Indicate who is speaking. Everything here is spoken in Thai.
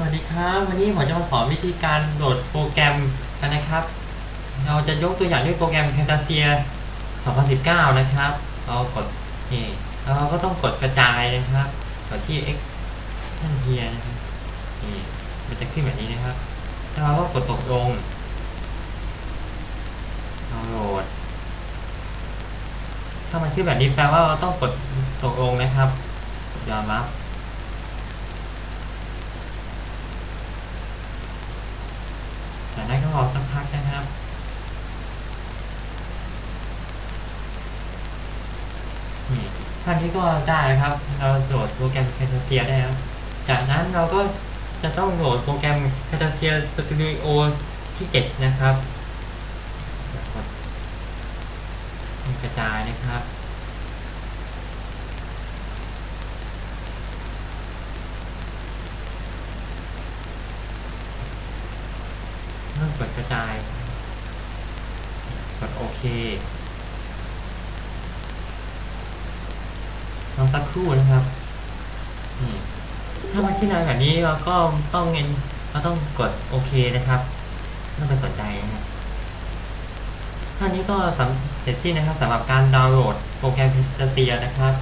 Speaker 1: สวัสดีครับ วันนี้ผมจะมาสอนวิธีการโหลดโปรแกรมกันนะครับ เราจะยกตัวอย่างด้วยโปรแกรม Camtasia 2019 นะครับ เรากดนี่เราก็ต้องกดกระจายนะครับกดที่ X นั่นเฮียนะครับนี่มันจะขึ้นแบบนี้นะครับแล้วเราก็กดตกลงเราโหลด ถ้ามันขึ้นแบบนี้แปลว่าเราต้องกดตกลงนะครับยอมรับ จากนั้นก็ รอสักพักนะครับท่านนี้ก็ได้ครับ เราโหลดโปรแกรม Camtasia ได้แล้วจากนั้นเราก็จะต้องโหลดโปรแกรม Camtasia Studio ที่ 7 นะครับ กระจายนะครับ เริ่มกดกระจายกดโอเคลองสักครู่นะครับนี่ถ้ามันขึ้นมาแบบนี้เราก็ต้องเงินเราต้องกดโอเคนะครับไม่ต้องไปสนใจนะครับท่านี้ก็สำเสร็จสิ้นนะครับสำหรับการดาวน์โหลดโปรแกรม Camtasia นะครับ